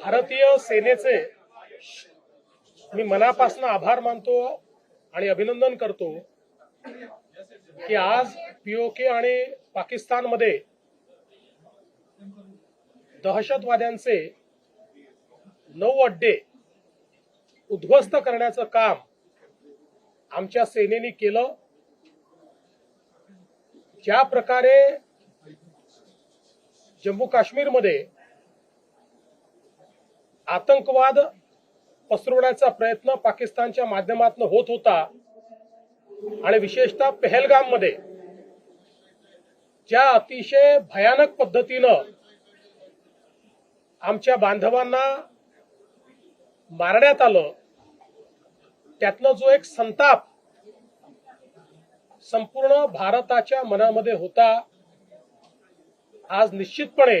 भारतीय सेनेचे मी मनापासून आभार मानतो आणि अभिनंदन करतो की आज पीओके आणि पाकिस्तानमध्ये दहशतवाद्यांचे नऊ अड्डे उद्ध्वस्त करण्याचं काम आमच्या सेनेने केलं. ज्या प्रकारे जम्मू काश्मीरमध्ये आतंकवाद पसरवण्याचा प्रयत्न पाकिस्तानच्या माध्यमातून होत होता. आणि विशेषतः पहलगाममध्ये ज्या अतिशय भयानक पद्धतीनं आमच्या बांधवांना मारण्यात आलं त्यातनं जो एक संताप संपूर्ण भारताच्या मनामध्ये होता आज निश्चितपणे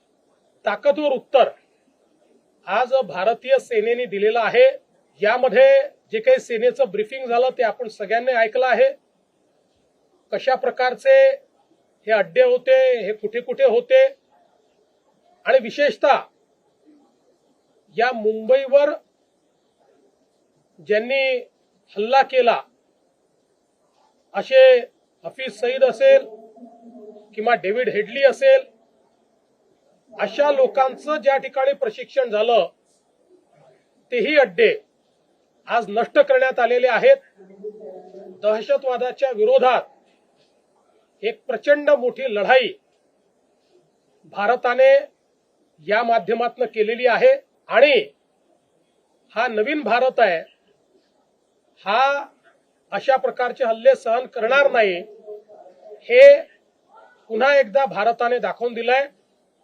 ताकदवर उत्तर. आज भारतीय सेनेने दिलेलं आहे यामध्ये जे काही सेनेचं ब्रिफिंग झालं ते आपण सगळ्यांनी ऐकलं आहे. कशा प्रकारचे हे अड्डे होते हे कुठे कुठे होते? आणि विशेषतः या मुंबईवर ज्यांनी हल्ला केला असे हफीज सईद असेल किंवा डेव्हिड हेडली असेल अशा लोकांचं ज्या ठिकाणी प्रशिक्षण झालं तेही अड्डे आज नष्ट करण्यात आलेले आहेत. दहशतवादाच्या विरोधात एक प्रचंड मोठी लढाई भारताने या माध्यमातून केलेली आहे. आणि हा नवीन भारत आहे हा अशा प्रकारचे हल्ले सहन करणार नाही हे पुन्हा एकदा भारताने दाखवून दिलंय.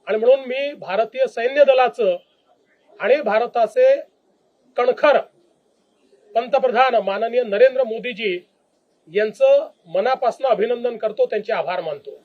आणि म्हणून मी भारतीय सैन्य दलाचं आणि भारताचे कणखर पंतप्रधान माननीय नरेंद्र मोदीजी यांचं मनापासून अभिनंदन करतो त्यांचे आभार मानतो.